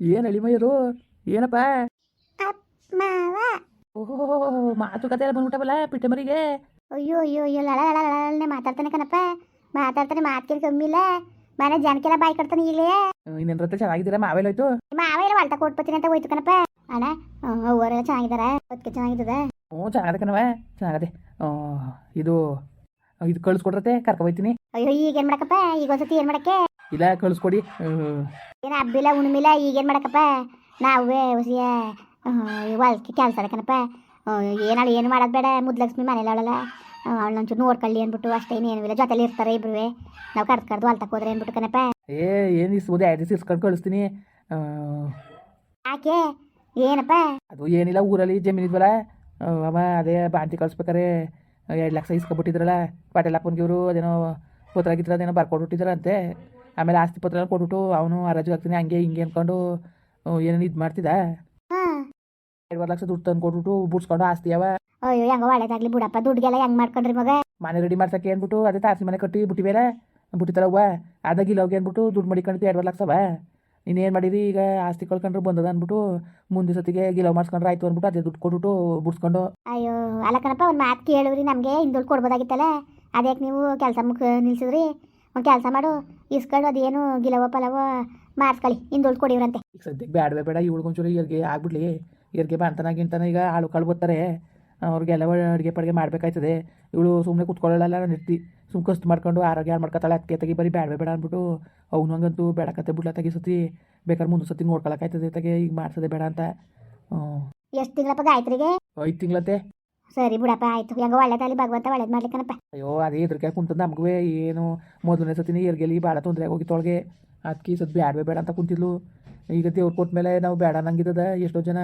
ಏನು ಅಳಿಮಯ್ಯರು ಏನಪ್ಪ? ಓಹೋ ಮಾತುಕತೆ ಎಲ್ಲ ಬಂದ್ಬಿಟ್ಟವಲ್ಲ ಪಿಟ್ಟೆ ಮರಿಗೆ ಅಯ್ಯೋ ಅಯ್ಯೋ ಅಯ್ಯೋ ಲಳ ಲಳ ಲಳನೆ ಮಾತಾಡ್ತಾನೆ ಕಣಪ್ಪ. ಮಾತಾಡ್ತಾನೆ ಮಾತ್ಕೇಳಿ ಕಮ್ಮಿ ಇಲ್ಲ. ಮನೆ ಜನಕ್ಕೆಲ್ಲ ಬಾಯ್ ಕಟ್ತಾನೆ ಈಗಲೇ. ಇನ್ನೇನ್ ರತ್ತೆ ಚೆನ್ನಾಗಿದ್ದೀರಾ? ಮಾವೆಲ್ಲೋಯ್ತು ಮಾವ ಎಲ್ಲ ಹೊಲ್ಟ ಕೊಟ್ಬತ್ತೀನಿ ಅಂತ ಹೋಯ್ತು ಕಣಪ್ಪ. ಅಣ್ಣ ಅವರೆಲ್ಲ ಚೆನ್ನಾಗಿದಾರ ಅದಕ್ಕೆ ಚೆನ್ನಾಗಿದ್ದದ? ಹ್ಞೂ ಚೆನ್ನಾಗದೆ ಕಣವ ಚೆನ್ನಾಗದೆ ಇದು ಇದು ಕಳಿಸ್ಕೊಡ್ರತೆ ಹೋಯ್ತೀನಿ ಅಯ್ಯೋ ಈಗೇನ್ ಮಾಡಕಪ್ಪ? ಈಗ ಒಂದ್ಸತಿ ಏನ್ ಮಾಡಕ್ಕೆ? ಇಲ್ಲ ಕಳಿಸ್ಕೊಡಿ. ಏನ್ ಹಬ್ಬಿಲ್ಲ ಉಣ್ಮಿಲ್ಲ ಈಗೇನು ಮಾಡಕಪ್ಪ? ನಾವೇ ಹೊಸಿಯ ಹೊಲ್ಕೆ ಕೆಲಸ ಕಣಪ್ಪ. ಏನಾಳು ಏನು ಮಾಡೋದು ಬೇಡ ಮುದ್ಲಕ್ಷ್ಮಿ ಮನೇಲಿ ಅವಳಲ್ಲ. ಅವಳೊಂಚೂರು ನೋಡ್ಕೊಳ್ಳಿ ಅಂದ್ಬಿಟ್ಟು ಅಷ್ಟೇ ಇನ್ನೇನು ಇಲ್ಲ. ಜೊತೆಲಿ ಇರ್ತಾರೆ ಇಬ್ರು ನಾವು ಕರ್ದು ಕರ್ದು ಅಲ್ಲಿ ಹೋದ್ರೆ ಅಂದ್ಬಿಟ್ಟು ಕಣಪ್ಪ. ಏ ಏನು ಇಸ್ಬೋದು ಅಡ್ರೆಸ್ ಇಸ್ಕೊಂಡು ಕಳಿಸ್ತೀನಿ. ಯಾಕೆ? ಏನಪ್ಪ? ಅದು ಏನಿಲ್ಲ ಊರಲ್ಲಿ ಜಮೀನ್ ಇದ್ವಲ್ಲ ಆ, ಅವ ಅದೇ ಬಾಂತಿ ಕಳಿಸ್ಬೇಕಾರೆ. ಎರಡು ಲಕ್ಷ ಇಸ್ಕೊಬಿಟ್ಟಿದ್ರಲ್ಲ ಪಾಟೀಲಪ್ಪನಿಗೆ ಇವರು ಅದೇನೋ ಪುತ್ರ ಅದೇನೋ ಬರ್ಕೊಟ್ಬಿಟ್ಟಿದ್ರಂತೆ ಆಮೇಲೆ ಆಸ್ತಿ ಪತ್ರ ಕೊಟ್ಬಿಟ್ಟು ಅವನು ಅರಜು ಹಾಕ್ತೀನಿ ಹಂಗೆ ಹಿಂಗೆ ಅನ್ಕೊಂಡು ಏನೇನು ಇದು ಮಾಡ್ತಿದ್ದ. ಎರಡುವರೆ ಲಕ್ಷ ದುಡ್ಡು ತಂದು ಕೊಟ್ಬಿಟ್ಟು ಬುಡ್ಸ್ಕೊಂಡು ಆಸ್ತಿ ಅವ. ಅಯ್ಯೋ ಹೆಂಗ ಒಳ್ಳೇದಾಗ್ಲಿ ಬಿಡಪ್ಪ ದುಡ್ಡಿಗೆಲ್ಲ ಹೆಂಗ್ ಮಾಡ್ಕೊಂಡ್ರಿ ಮಗ? ಮನೆ ರೆಡಿ ಮಾಡ್ಸಕ್ಕೆ ಅಂದ್ಬಿಟ್ಟು ಅದೇ ತಾರಸಿ ಮನೆ ಕಟ್ಟಿ ಬಿಟ್ಟಿವೇಲ ಬಿಟ್ಟಿತ್ತಲ್ಲವ್ವ ಅದಾಗ ಇಲ್ಲೋಗಿ ಅಂದ್ಬಿಟ್ಟು ದುಡ್ಡು ಮಡಿಕೊಂಡಿದ್ದು ಎರಡುವರೆ ಲಕ್ಷವ ಇನ್ನೇನು ಮಾಡಿರಿ ಈಗ ಆಸ್ತಿ ಕಳ್ಕೊಂಡ್ರೆ ಬಂದದ ಅಂದ್ಬಿಟ್ಟು ಮುಂದಿನ ಸತಿಗೆ ಗಿಲವ್ ಮಾಡಿಸ್ಕೊಂಡ್ರೆ ಆಯ್ತು ಅಂದ್ಬಿಟ್ಟು ಅದೇ ದುಡ್ಡು ಕೊಟ್ಬಿಟ್ಟು ಬುಡ್ಸ್ಕೊಂಡು. ಅಯ್ಯೋ ಅಲ್ಲ ಕಣಪ್ಪ ಒಂದು ಮಾತು ಕೇಳಿದ್ರಿ ನಮಗೆ ಹಿಂದುಳು ಕೊಡ್ಬೋದಾಗಿತ್ತಲ್ಲ? ಅದಕ್ಕೆ ನೀವು ಕೆಲಸ ಮುಖ ನಿಲ್ಸಿದ್ರಿ? ಒಂದು ಕೆಲಸ ಮಾಡು. ಇಸ್ಕೊಂಡು ಅದೇನು ಗಿಲವ ಪಲವ ಮಾಡಿಸ್ಕೊಳ್ಳಿ ಹಿಂದುಳು ಕೊಡಿವ್ರಂತೆ. ಈಗ ಸದ್ಯಕ್ಕೆ ಬೇಡವೇ ಬೇಡ ಇವಳಿಗೊಂಚೂರು ಏರ್ಗೆ ಆಗ್ಬಿಡ್ಲಿ. ಏರ್ಗೆ ಬಂತನ ಗಿಂತನ ಈಗ ಆಳು ಕಾಳು ಬರ್ತಾರೆ ಅವ್ರಿಗೆಲ್ಲ ಅಡುಗೆ ಪಡಿಗೆ ಮಾಡಬೇಕಾಯ್ತದೆ. ಇವಳು ಸುಮ್ಮನೆ ಕುತ್ಕೊಳ್ಳಲ್ಲ ನಿರ್ತಿ ಸುಮ್ ಕಷ್ಟ ಮಾಡ್ಕೊಂಡು ಆರೋಗ್ಯ ಹಾಳು ಮಾಡ್ಕೊತಾಳೆ ಅದಕ್ಕೆ ತೆಗಿ ಬರೀ ಬೇಡ ಬೇಡ ಅಂದ್ಬಿಟ್ಟು ಅವ್ನು ಹಂಗಂತೂ ಬೇಡಕತ್ತೆ ಬಿಡ್ಲ ತೆಗಿ ಸತಿ. ಬೇಕಾದ್ರೆ ಮುಂದೆ ಸತಿ ನೋಡ್ಕೊಳಕಾಯ್ತದೆ ತೆಗೆ ಈಗ ಮಾಡ್ಸೋದೆ ಬೇಡ ಅಂತ. ಎಷ್ಟು ತಿಂಗಳಪ್ಪ ಗಾಯತ್ರಿಗೆ ಐದು ತಿಂಗಳಂತೆ ಸರಿ ಬಿಡಪ್ಪ ಆಯ್ತು. ಹೆಂಗ ಒಳ್ಳೇದಲ್ಲಿ ಭಗವಂತ ಒಳ್ಳೇದು ಮಾಡ್ಲಿಕ್ಕನಪ್ಪ. ಅಯ್ಯೋ ಅದೇ ಇದ್ರಕ್ಕೆ ಕುಂತ ನಮಗೂ ಏನು. ಮೊದಲನೇ ಸತಿನೇ ಏರ್ಗೆಲಿ ಭಾಳ ತೊಂದರೆ ತೊಳಗೆ ಅದಕ್ಕೆ ಸದ್ ಬ್ಯಾಡವೇ ಬೇಡ ಅಂತ ಕುಂತಿದ್ಲು. ಈಗ ದೇವ್ರು ಕೊಟ್ಟ ಮೇಲೆ ನಾವು ಬೇಡ ನಂಗಿದ್ದದ ಎಷ್ಟೋ ಜನ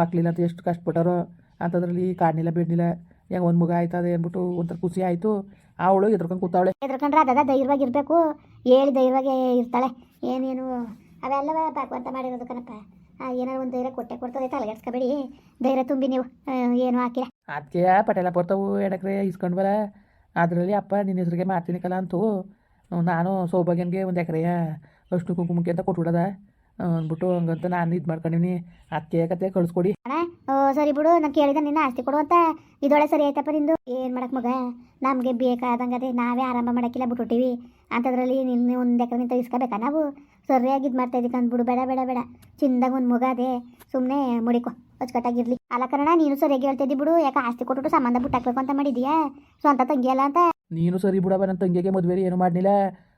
ಮಕ್ಳಿಲ್ಲ ಅಂತ ಎಷ್ಟು ಕಷ್ಟಪಟ್ಟಾರೋ ಅಂತದ್ರಲ್ಲಿ ಕಾಡ್ನಿಲ್ಲ ಬೇಡ್ನಿಲ್ಲ. ಹೆಂಗೆ ಒಂದು ಮಗ ಆಯ್ತದೆ ಅಂದ್ಬಿಟ್ಟು ಒಂಥರ ಖುಷಿ ಆಯಿತು. ಅವಳು ಎದ್ರಕೊಂಡು ಕೂತಾವಳೆ. ಎದ್ರಕೊಂಡ್ರೆ ಅದದ ಧೈರ್ಯವಾಗಿ ಇರಬೇಕು. ಹೇಳಿ ಧೈರ್ಯವಾಗಿ ಇರ್ತಾಳೆ. ಏನೇನು ಅವೆಲ್ಲ ಭಗವಂತ ಮಾಡಿರೋದು ಕಣಪ್ಪ. ಏನಾದ್ರು ಒಂದು ಧೈರ್ಯ ಕೊಟ್ಟೆ ಕೊಡ್ತದೆ ತಲೆಗೆಡ್ಸ್ಕೊಬೇಡಿ. ಧೈರ್ಯ ತುಂಬಿ ನೀವು. ಏನು ಹಾಕಿಲ್ಲ. ಅದಕ್ಕೆ ಪಟೇಲ ಬರ್ತಾವು ಎಡಕ್ರೆ ಬರ. ಅದರಲ್ಲಿ ಅಪ್ಪ ನಿನ್ನ ಹೆಸ್ರಿಗೆ ಮಾಡ್ತೀನಿ ಕಲ ಅಂತೂ ನಾನು ಸೌಭಾಗ್ಯನಿಗೆ ಒಂದು ಎಕರೆಯ ಅಷ್ಟು ಕುಂಕುಮಕ್ಕೆ ಅಂತ ಕೊಟ್ಬಿಡದ ಅಂದ್ಬಿಟ್ಟು ಹಂಗಂತ ನಾನು ಇದು ಮಾಡ್ಕೊಂಡಿನಿ. ಅದಕ್ಕೆ ಕತೆ ಕಳಿಸ್ಕೊಡಿ. ಓ, ಸರಿ ಬಿಡು, ನಾನು ಕೇಳಿದ ನಿನ್ನ ಆಸ್ತಿ ಕೊಡು ಅಂತ. ಇದೊಳೆ ಸರಿ ಆಯ್ತಪ್ಪ ನಿಂದು. ಏನು ಮಾಡಕ್ಕೆ ಮಗ? ನಮಗೆ ಬೇಕಾದಂಗೆ ನಾವೇ ಆರಂಭ ಮಾಡೋಕ್ಕಿಲ್ಲ ಬಿಟ್ಬಿಟ್ಟಿವಿ. ಅಂಥದ್ರಲ್ಲಿ ನಿನ್ನ ಒಂದು ಎಕರೆ ನಿಂತ ಇಸ್ಕೋಬೇಕಾ ನಾವು? ಸರಿಯಾಗಿ ಇದು ಮಾಡ್ತಾ ಇದಕ್ಕೆ ಅಂದ್ಬಿಡು ಬೇಡ ಬೇಡ ಬೇಡ. ಚಿಂದಾಗ ಒಂದು ಮಗ ಅದೇ. ಸುಮ್ಮನೆ ಮುಡಿಕೊ ಅಚ್ಚುಕಟ್ಟಾಗಿರ್ಲಿ. ಅಲ್ಲ ಕಾರಣ ನೀನು ಸರಿಯಾಗಿ ಹೇಳ್ತಿದ್ದಿ ಬಿಡು. ಯಾಕೆ ಆಸ್ತಿ ಕೊಟ್ಟು ಸಂಬಂಧ ಬಿಟ್ಟಾಕ್ಬೇಕು ಅಂತ ಮಾಡಿದೀಯಾ? ಸ್ವಂತ ತಂಗಿ ಅಲ್ಲ ಅಂತ? ನೀನು ಸರಿ ಬಿಡವ ನನ್ನ ತಂಗಿಗೆ ಮದುವೆ ಏನು ಮಾಡಲಿಲ್ಲ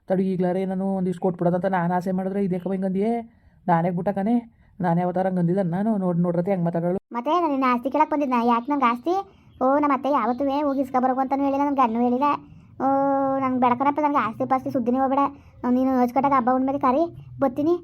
ತಡಿ ಈಗ್ಲಾರೆ ನಾನು ಒಂದಿಷ್ಟು ಕೊಟ್ಬಿಡೋದಂತ ನಾನು ಆಸೆ ಮಾಡಿದ್ರೆ ಇದೇ ಕಮ್ಮಿ ನಾನೇ ಬಿಟ್ಟಕನೇ ನಾನೇ ಅವತಾರ ಹಂಗಂದಿದ್ದ ನಾನು? ನೋಡಿ ನೋಡ್ರತೆ ಹೆಂಗೆ ಮಾತಾಡೋಳು. ಮತ್ತೆ ನಾನು ಆಸ್ತಿ ಕೇಳಕ್ಕೆ ಬಂದಿದ್ದ ಯಾಕೆ ನಂಗೆ ಆಸ್ತಿ? ಓ ನಮ್ಮ ಅತ್ತೆ ಯಾವತ್ತೂ ಹೋಗಿ ಇಸ್ಕೊಬರ್ಬೇಕು ಅಂತಲೂ ಹೇಳಿಲ್ಲ ನನ್ನ ಗಣ್ಣು ಹೇಳಿಲ್ಲ. ನಂಗೆ ಬೆಳಕನಪ್ಪ ನನಗೆ ಆಸ್ತಿ ಪಾಸ್ತಿ ಸುದ್ದಿನೇ ಹೋಗ್ಬೇಡ. ನೀನು ಹಚ್ಕಟ್ಟಾಗ ಹಬ್ಬ ಉಣ್ಮೇಲೆ ಕರಿ ಬರ್ತೀನಿ.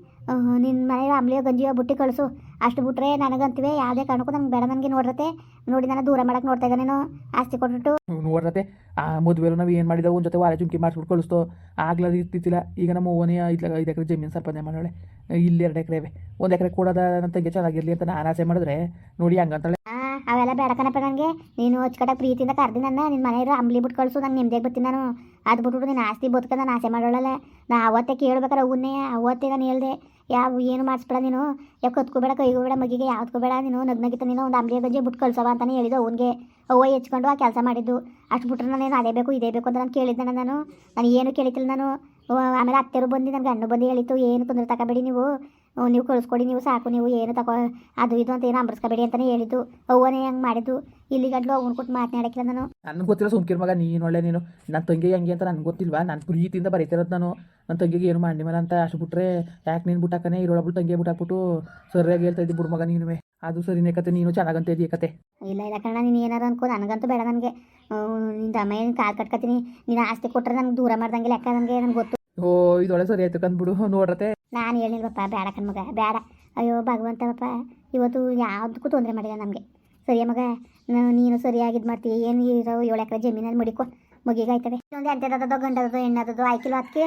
ನಿನ್ನ ಮನೆ ಅಂಬ್ಲಿಯೋ ಗಂಜಿಯೋ ಬುಟ್ಟಿ ಕಳಿಸು. ಅಷ್ಟು ಬಿಟ್ರೆ ನನಗಂತೀವಿ ಯಾವುದೇ ಕಾರಣಕ್ಕೂ ನಂಗೆ ಬೇಡ ನನಗೆ ನೋಡ್ರತೆ ನೋಡಿ ನಾನು ದೂರ ಮಾಡಕ್ಕೆ ನೋಡ್ತಾ ಇದ್ದೆ ನೀನು. ಆಸ್ತಿ ಕೊಟ್ಬಿಟ್ಟು. ನೋಡ್ರತೆ ಆ ಮದುವೆಲು ನಾವು ಏನು ಮಾಡಿದವು? ಒಂದು ಜೊತೆ ವಾರ ಚುಂಕಿ ಮಾಡಿಸ್ಬಿಟ್ಟು ಕಳಿಸ್ತೋ. ಆಗ್ಲಾರ ಇರ್ತಿತ್ತಿಲ್ಲ. ಈಗ ನಮ್ಮ ಓನೇ ಐದು ಐದು ಎಕರೆ ಜಮೀನು ಸಂಪಾದನೆ ಮಾಡೋಳೆ ಇಲ್ಲಿ ಎರಡು ಎಕರೆ ಒಂದು ಎಕರೆ ಕೊಡೋದ ನನ್ನ ತಂಗಿ ಚೆನ್ನಾಗಿರಲಿ ಅಂತ ನಾನು ಆಸೆ ಮಾಡಿದ್ರೆ ನೋಡಿ ಹಂಗಂತಾಳೆ. ಅವೆಲ್ಲ ಬೇಡ ಕಣಪ್ಪ ನನಗೆ. ನೀನು ಅಚ್ಚುಕಟ್ಟಾಗಿ ಪ್ರೀತಿಯಿಂದ ಕರ್ದಿನ ನನ್ನ ನಿನ್ನ ಮನೆಯವರು ಅಂಬ್ಲಿ ಬಿಟ್ಟು ಕಳಿಸು ನಂಗೆ ನಿಮ್ದೇ ಬರ್ತೀನಿ ನಾನು. ಅದು ಬಿಟ್ಬಿಟ್ಟು ನೀನು ಆಸ್ತಿ ಬದುಕ ನಾನು ಆಸೆ ಮಾಡೋಳಲ್ಲ. ನಾ ಅವತ್ತೇ ಕೇಳ್ಬೇಕಾರೆ ಅವನ್ನೇ, ಅವತ್ತೇ ನಾನು ಹೇಳ್ದೆ. ಯಾವ, ಏನು ಮಾಡಿಸ್ಬೇಡ ನೀನು. ಯಾವ ಕತ್ಕೋಬೇಡ, ಕೈಗೋಬೇಡ, ಮಗಿಗೆ ಯಾವ್ದುಕೋಬೇಡ ಬೇಡ ನೀನು ನಗ್ನಗಿತ ನೀನು ಒಂದು ಅಂಬ್ಲಿ ಗಜ್ಜೆ ಬಿಟ್ಟು ಕಳ್ಸವ ಅಂತಲೇ ಹೇಳಿದ್ದು ಅವನಿಗೆ. ಅವ್ವ ಹೆಚ್ಕೊಂಡು ಆ ಕೆಲಸ ಮಾಡಿದ್ದು. ಅಷ್ಟು ಬಿಟ್ರೆ ನಾನೇನು ಅದೇ ಬೇಕು, ಇದೇ ಬೇಕು ಅಂತ ನಾನು ಕೇಳಿದ್ದೆ ನಾನು. ನಾನು ಏನು ಕೇಳಿತಿಲ್ಲ ನಾನು. ಆಮೇಲೆ ಅತ್ತೆರು ಬಂದು ನನ್ನ ಗಂಡು ಬಂದು ಹೇಳಿತ್ತು, ಏನು ತೊಂದರೆ ತಗೋಬೇಡಿ ನೀವು. ನೀವು ಕಳಿಸ್ಕೊಡಿ, ನೀವು ಸಾಕು, ನೀವು ಏನು ತಗೋ, ಅದು ಇದು ಅಂತ ಏನು ಅಂಬರ್ಸ್ಕೋಬೇಡಿ ಅಂತಲೇ ಹೇಳಿದ್ದು. ಅವ್ವನೇ ಹಂಗೆ ಮಾಡಿದ್ದು. ಇಲ್ಲಿ ಗಂಟ್ಲು ಅವ್ನ ಕೊಟ್ಟು ಮಾತನಾಡಕ್ಕಿಲ್ಲ ನಾನು. ನನಗೆ ಗೊತ್ತಿಲ್ಲ ಸುಮ್ಕಿರ್ ಮಗ, ನೀನು ಒಳ್ಳೆ ನೀನು. ನನ್ನ ತಂಗಿಗೆ ಹಂಗೆ ಅಂತ ನನಗೆ ಗೊತ್ತಿಲ್ವಾ? ನಾನು ಪ್ರೀತಿಯಿಂದ ಬರೀತಿರೋದು ನಾನು. ನನ್ನ ತಂಗಿಗೆ ಏನು ಮಾಡಿಮಲ್ಲ ಅಂತ ಅಷ್ಟು ಬಿಟ್ರೆ ಯಾಕೆ ನೀನು ಬಿಟ್ಟಾಕನೆ? ಬಿಟ್ಟು ತಂಗಿ ಬಿಟ್ಟಾಕ್ಬಿಟ್ಟು ಸರಿಯಾಗಿ ಹೇಳ್ತಾ ಇದ್ದಿ ಬಿಡು ಮಗ ನೀನುವೆ. ಅದು ಸರಿನೇ ಕತೆ ನೀನು ಚೆನ್ನಾಗಂತ ಇದೆಯ ಕತೆ ಇಲ್ಲ ಇಲ್ಲ ಕಣ ನೀನು ಏನಾರು ಅನ್ಕೋ ನನಗಂತೂ ಬೇಡ ನನಗೆ. ನಿಂದ ಅಮ್ಮ ಏನು ಕಾಲು ಕಟ್ಕತೀನಿ ನೀನು ಆಸ್ತಿ ಕೊಟ್ಟರೆ ನಂಗೆ ದೂರ ಮಾಡ್ದಂಗೆ ಲೆಕ್ಕ ನನಗೆ ನನಗೆ ಗೊತ್ತು. ಓ ಇದೊಳೆ ಸರಿ ಆಯ್ತು ಕಂದ್ಬಿಡು ನೋಡ್ರತೆ ನಾನು ಹೇಳಿಲ್ವಪ್ಪ ಬೇಡ ಕಣ್ಮಗ ಬೇಡ. ಅಯ್ಯೋ ಭಗವಂತ ಪಾಪ ಇವತ್ತು ಯಾವುದಕ್ಕೂ ತೊಂದರೆ ಮಾಡಿಲ್ಲ ನಮಗೆ. ಸರಿಯ ಮಗ? ನೀನು ಸರಿಯಾಗಿ ಇದು ಮಾಡ್ತೀವಿ ಏನು ಇರೋ ಏಳು ಎಕರೆ ಜಮೀನಲ್ಲಿ ಮಡಿಕೋ ಮಗಿಗಾಯ್ತದೆ ಇನ್ನೊಂದು ಎಂಟದದೋ ಗಂಡದೋ ಹೆಣ್ಣದೋ ಕಿಲೋ ಅದಕ್ಕೆ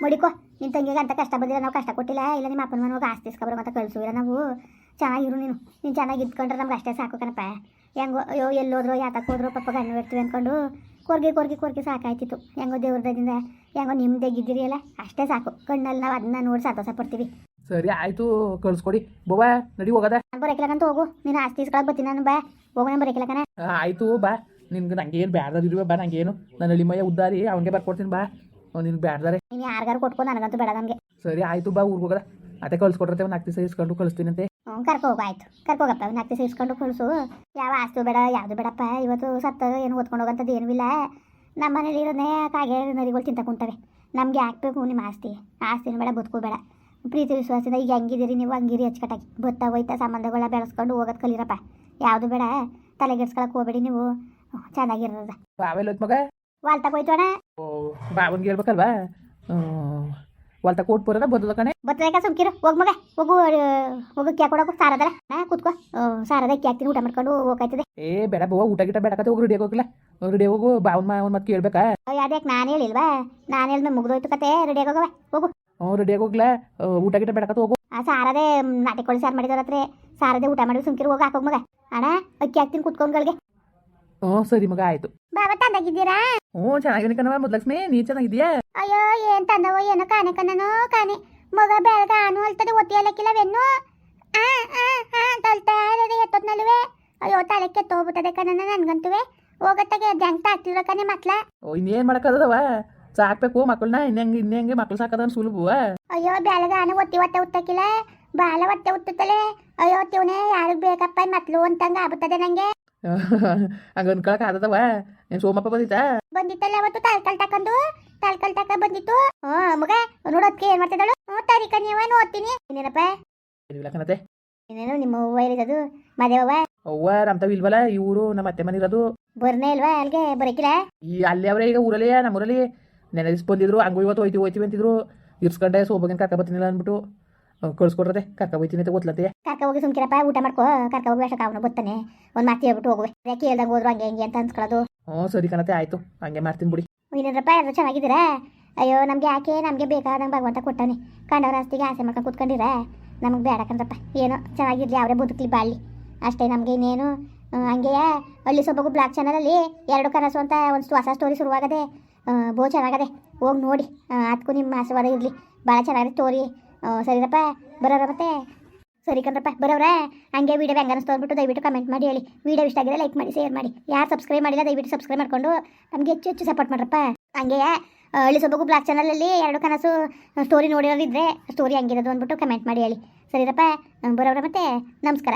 ಮಡಿಕೋ. ನಿನ್ನ ತಂಗಿಗೆ ಅಂತ ಕಷ್ಟ ಬಂದಿಲ್ಲ ನಾವು ಕಷ್ಟ ಕೊಟ್ಟಿಲ್ಲ. ಇಲ್ಲ ನಿಮ್ಮ ಅಪ್ಪನ ಮನೆಗೆ ಆಸ್ತಿ ಇಸ್ಕೊಬ್ರ ಮತ್ತೆ ಕಳಿಸುವಿಲ್ಲ ನಾವು. ಚೆನ್ನಾಗಿರು ನೀನು. ನೀನು ಚೆನ್ನಾಗಿ ಇದ್ಕೊಂಡ್ರೆ ನಮ್ಗೆ ಅಷ್ಟೇ ಸಾಕು ಕಣಪ್ಪ. ಹೆಂಗೋ ಅಯ್ಯೋ ಎಲ್ಲೋದ್ರೋ ಯಾತಕ್ಕೆ ಹೋದ್ರೋ ಪಪ್ಪ ಗಣ್ಣು ಇರ್ತೀವಿ ಅಂದ್ಕೊಂಡು ಕೊರ್ಗಿ ಕೊರ್ಗಿ ಕೊರ್ಗಿ ಸಾಕಾಯ್ತಿತ್ತು. ಹೆಂಗೋ ದೇವ್ರದಿಂದ ಹೆಂಗೋ ನಿಮ್ದೇ ಇದ್ದೀರಿ ಅಲ್ಲ ಅಷ್ಟೇ ಸಾಕು. ಕಣ್ಣಲ್ಲಿ ನಾವು ಅದನ್ನ ನೋಡಿ ಸಂತೋಷ ಪಡ್ತೀವಿ. ಸರಿ ಆಯಿತು ಕಳಿಸ್ಕೊಡಿ. ಬೋವಾ ನಡಿ ಹೋಗದ. ನಾನು ಬರೋಕಿಲ್ಲಕಂತ ಹೋಗು. ನೀನು ಆಸ್ತಿ ಇಸ್ಕೊಳಕ್ ಬರ್ತೀನಿ ನಾನು ಬಾ. ಹೋಗೋಣ ನಾನು ಆಯ್ತು ಆಯಿತು ಬಾ. ನಿನ್ಗೆ ನಂಗೆ ಏನು ಬ್ಯಾಡ್ದಿರುವ ಬಾ ನಂಗೆ ಏನು ನನ್ನ ಅಳಿಮಯ್ಯ ಉದ್ದಾರಿ ಅವನಿಗೆ ಬರ್ಕೊಡ್ತೀನಿ ಬಾ. ನಿನ್ಗೆ ಬ್ಯಾಡ್ದಾರೆ. ನೀನು ಯಾರಿಗಾರು ಕೊಟ್ಕೊ ನನಗಂತೂ ಬೇಡ ನನಗೆ. ಸರಿ ಆಯ್ತು ಬಾ ಊರಿಗೆ ಹೋಗದ. ಅದೇ ಕಳ್ಸ್ಕೊಡ್ರತ್ತೆ ಒಂದು ನಾಲ್ಕು ದಿವಸ ಇಸ್ಕೊಂಡು ಕಳಿಸ್ತೀನಂತೆ ಹ್ಞೂ ಕರ್ಕೊ ಹೋಗಾಯ್ತು ಆಯ್ತು ಕರ್ಕೊ ಹೋಗಪ್ಪ ದಿವಸ ಇಸ್ಕೊಂಡು ಕಳಿಸು ಯಾವ ಆಸ್ತು ಬೇಡ ಯಾವುದು ಬೇಡಪ್ಪ ಇವತ್ತು ಸತ್ತ ಏನು ಓದ್ಕೊಂಡು ಹೋಗಂಥದ್ದು ಏನೂ ಇಲ್ಲ. ನಮ್ಮ ಮನೇಲಿ ಇರೋದೇ ಕಾಗೆ ನರಿಗಳು ತಿಂತ ಕುಂತವೆ ನಮಗೆ ಹಾಕ್ಬೇಕು ನಿಮ್ಮ ಆಸ್ತಿ. ಆಸ್ತಿನೂ ಬೇಡ ಬದುಕು ಬೇಡ. ಪ್ರೀತಿ ವಿಶ್ವಾಸದಿಂದ ಈಗ ಹೆಂಗಿದ್ದೀರಿ ನೀವು? ಹಂಗಿರಿ ಅಚ್ಚುಕಟ್ಟಾಗಿ. ಬತ್ತಾ ಹೋಯ್ತಾ ಸಂಬಂಧಗಳ ಬೆಳೆಸ್ಕೊಂಡು ಹೋಗೋದು ಕಲಿರಪ್ಪ. ಯಾವುದು ಬೇಡ ತಲೆಗೆಡ್ಸ್ಕೊಳಕ್ಕೆ ಹೋಗ್ಬೇಡಿ ನೀವು. ಚೆನ್ನಾಗಿರೋದ. ಬಾವೆಲ್ಲ ಹೋಯ್ತು ಮಗ ಓ ಬಾವನ್ಗೆ ಹೇಳ್ಬೇಕಲ್ವಾ? ಹೊಲ್ತ ಕೊಟ್ಟು ಬರೋದ ಬದಲ ಕಣೆ. ಬತ್ತಬೇಕಾ ಸುಮ್ಕಿರು ಹೋಗ್ ಮಗ ಹೋಗು ಹೋಗು ಕ್ಯಾ ಕೊಡೋಕು ಸಾರದಲ್ಲ ನಾ ಕೂತ್ಕೋ. ಸಾರದ ಕ್ಯಾ ಹಾಕ್ತೀನಿ ಊಟ ಮಾಡ್ಕೊಂಡು ಹೋಗಾಯ್ತದೆ ಏ ಬೇಡ ಬೋ ಊಟ ಗಿಟ ಬೇಡಕತ್ತೆ ಹೋಗಿ ರೆಡಿ ಹೋಗಿಲ್ಲ ರೆಡಿ ಹೋಗು ಬಾವನ್ ಮಾ ಅವ್ನ ಮತ್ತೆ ಕೇಳ್ಬೇಕಾ? ಯಾವ್ದ್ಯಾಕೆ ನಾನು ಹೇಳಿಲ್ವಾ? ನಾನು ಹೇಳಿದ್ಮೇಲೆ ಮುಗ್ದೋಯ್ತು ಕತೆ ರೆಡಿ ಹೋಗವ ಹೋಗು. ಹ್ಞೂ ರೆಡಿ ಹೋಗ್ಲಾ. ಊಟ ಗಿಟ ಬೇಡಕತ್ತೆ ಹೋಗು. ಆ ಸಾರದೆ ನಾಟಿ ಕೋಳಿ ಸಾರು ಮಾಡಿದಾರ ಹತ್ರ ಸಾರದೆ ಊಟ ಮಾಡಿ ಸುಮ್ಕಿರು ಹೋಗಿ ಹಾಕೋಗ್ ಮಗ. ಅಣ್ಣ ಅಕ್ಕಿ ಹಾಕ್ತೀನಿ ಕುತ್ಕೊಂಡ್ಗಳಿಗೆ ಹ್ಞೂ ಸರಿ ಮಗ ಆಯ್ತು. ಬಾವ ತಂದಾಗಿದ್ದೀರಾ? ಹ್ಞೂ ಚೆನ್ನಾಗಿನಿ ಕಣವ ಮುದ್ಲಕ್ಷ್ಮಿ ನೀ ಚೆನ್ನಾಗಿದ್ಯಾ ಅಯ್ಯೋ ಏನ್ ತಂದವೋ ಏನೋ ಕಾಣೆ ಕಣ್ಣನೋ ಕಾಣೆ. ಮಗ ಬೆಳಗ ಅನು ಅಲ್ತದೆ ಒತ್ತಿ ಆ ಆ ಆ ಅಂತ ಅಳ್ತಾ ಇರೋದು ಎತ್ತೊತ್ನಲ್ವೇ ಅಯ್ಯೋ ತಲೆ ಕೆತ್ತೋಗ್ಬಿಟ್ಟದೆ ಕಣ್ಣನ ನನ್ಗಂತುವೆ. ಹೋಗತ್ತಾಗೆ ಜಂಕ್ತ ಆಗ್ತಿರೋ ಕಣೆ ಮಕ್ಳ. ಓ ಇನ್ನೇನ್ ಮಾಡೋಕ್ಕದವ ಸಾಕ್ಬೇಕು ಮಕ್ಕಳನ್ನ ಇನ್ನಂಗೆ ಇನ್ನಂಗೆ ಮಕ್ಳು ಸಾಕದ ಸುಲಭವ ಅಯ್ಯೋ ಬೆಳಗ ಅನು ಒತ್ತಿ ಒತ್ತೆ ಉತ್ತಕ್ಕಿಲ್ಲ ಬಾಲ ಒತ್ತೆ ಉತ್ತುತ್ತಲೆ. ಅಯ್ಯೋ ತಿವ್ನೆ ಯಾರಿಗ್ ಬೇಕಪ್ಪ ಮಕ್ಳು ಅಂತಂಗ ಆಗ್ಬಿಟ್ಟದೆ ನಂಗೆ. ಹಂಗೆ ಅನ್ಕೊಳಕ್ ಆದದವ ಏನು ಸೋಮಪ್ಪ ಬಂದಿತ್ತ ಬಂದಿತ್ತಲ್ಲ ಅವತ್ತು ತಾಳ್ಕಲ್ ತಕೊಂಡು ತಾಳ್ಕಲ್ ತಕ ಬಂದಿತ್ತು. ಹಾ ಮಗ ನೋಡೋದ್ಕೆ ಏನ್ ಮಾಡ್ತಿದ್ದಾಳು? ಹ್ಞೂ ತಾರೀಕ ನೀವ ನೋಡ್ತೀನಿ. ಏನೇನಪ್ಪ ಏನಿಲ್ಲ ಕಣತೆ ಏನೇನು ನಿಮ್ಮ ಅವ್ವ ಇರೋದು ಮದೇವ ಅವ್ವ? ನಮ್ತಾವ್ ಇಲ್ವಲ್ಲ ಊರು ನಮ್ಮ ಅತ್ತೆ ಮನೆ ಇರೋದು. ಬರ್ನೇ ಇಲ್ವಾ? ಅಲ್ಲಿಗೆ ಬರಕಿಲ್ಲ? ಈ ಅಲ್ಲಿ ಅವ್ರ ಈಗ ಊರಲ್ಲಿ ನಮ್ಮೂರಲ್ಲಿ. ನೆನೆಸ್ ಬಂದಿದ್ರು ಹಂಗು ಇವತ್ತು ಹೋಯ್ತಿವಿ ಹೋಯ್ತಿವಿ ಅಂತಿದ್ರು. ಇರ್ಸ್ಕೊಂಡೆ ಸೋಬಗಿನ ಕರ್ಕ ಬರ್ತೀನಿಲ್ಲ ಅಂದ್ಬಿಟ್ಟು. ಕಳ್ಸ್ಕೊಡ್ರದೆ ಕರ್ಕ ಹೋಯ್ತೀನಿ ಅಂತ ಗೊತ್ತಲತ್ತೆ ಕರ್ಕ ಹೋಗಿ ಸುಮ್ಕಿರಪ್ಪ ಊಟ ಮಾಡ್ಕೋ. ಕರ್ಕ ಹೋಗಿ ಅಷ್ಟಕ್ಕೆ ಅವನು ಬರ್ತಾನೆ ಒಂದು ಮಾತು ಹೇಳ್ಬಿಟ್ಟು ಹೋಗುವೆ. ಯಾಕೆ ಹೇಳ್ದಂಗೆ ಹೋದ್ರು ಹಂಗೆ ಹಿಂಗೆ ಅಂತ ಅನ್ಸ್ಕೊಳ್ಳೋದು ಹ್ಞೂ ಸರಿ ಕಣತೆ ಆಯಿತು. ಹಂಗೆ ಮಾಡ್ತೀನಿ ಬಿಡಿ. ಇನ್ನೇನಪ್ಪ ಎಲ್ಲರೂ ಚೆನ್ನಾಗಿದ್ದೀರಾ? ಅಯ್ಯೋ ನಮಗೆ ಯಾಕೆ ನಮಗೆ ಬೇಕಾದಂಗೆ ಭಗವಂತ ಕೊಟ್ಟಾನೆ ಕಂಡವ್ರ ಆಸ್ತಿಗೆ ಆಸೆ ಮಾಡ್ಕೊಂಡು ಕೂತ್ಕೊಂಡಿರ? ನಮಗೆ ಬೇಡ ಕಣ್ರಪ್ಪ ಏನೋ ಚೆನ್ನಾಗಿರ್ಲಿ ಅವರೇ ಬದುಕಲಿ ಬಾಳಿ ಅಷ್ಟೇ ನಮಗೆ ಇನ್ನೇನು. ಹಂಗೆ ಹಂಗೆಯ ಹಳ್ಳಿ ಸೊಬಗು ಬ್ಲಾಕ್ ಚಾನಲಲ್ಲಿ ಎರಡು ಕನಸು ಅಂತ ಒಂದು ಹೊಸ ಸ್ಟೋರಿ ಶುರುವಾಗದೆ ಬಹು ಚೆನ್ನಾಗದೆ. ಹೋಗಿ ನೋಡಿ. ಅದಕ್ಕೂ ನಿಮ್ಮ ಆಶೀರ್ವಾದ ಇರಲಿ. ಭಾಳ ಚೆನ್ನಾಗಿದೆ ಸ್ಟೋರಿ ಸರಿನಪ್ಪ ಬರೋರ ಮತ್ತೆ? ಸರಿ ಕಣ್ರಪ್ಪ ಬರೋರ ಹಂಗೆ ವೀಡಿಯೋ ಹೆಂಗೆ ಅನಿಸ್ತು ಅಂದ್ಬಿಟ್ಟು ದಯವಿಟ್ಟು ಕಮೆಂಟ್ ಮಾಡಿ ಹೇಳಿ. ವೀಡಿಯೋ ಇಷ್ಟ ಆಗಿದೆ ಲೈಕ್ ಮಾಡಿ ಶೇರ್ ಮಾಡಿ. ಯಾರು ಸಬ್ಸ್ಕ್ರೈಬ್ ಮಾಡಿಲ್ಲ, ದಯವಿಟ್ಟು ಸಬ್ಸ್ಕ್ರೈಬ್ ಮಾಡಿಕೊಂಡು ನಮಗೆ ಹೆಚ್ಚು ಹೆಚ್ಚು ಸಪೋರ್ಟ್ ಮಾಡ್ರಪ್ಪ. ಹಂಗೆ ಹಳ್ಳಿ ಸೊಬಗು ಬ್ಲಾಕ್ ಚಾನಲಲ್ಲಿ ಎರಡು ಕನಸು ಸ್ಟೋರಿ ನೋಡಿರೋರಿದ್ರೆ ಸ್ಟೋರಿ ಹಂಗಿರೋದು ಅಂದ್ಬಿಟ್ಟು ಕಮೆಂಟ್ ಮಾಡಿ ಹೇಳಿ. ಸರಿರಪ್ಪ ಬರೋರ ಮತ್ತೆ? ನಮಸ್ಕಾರ.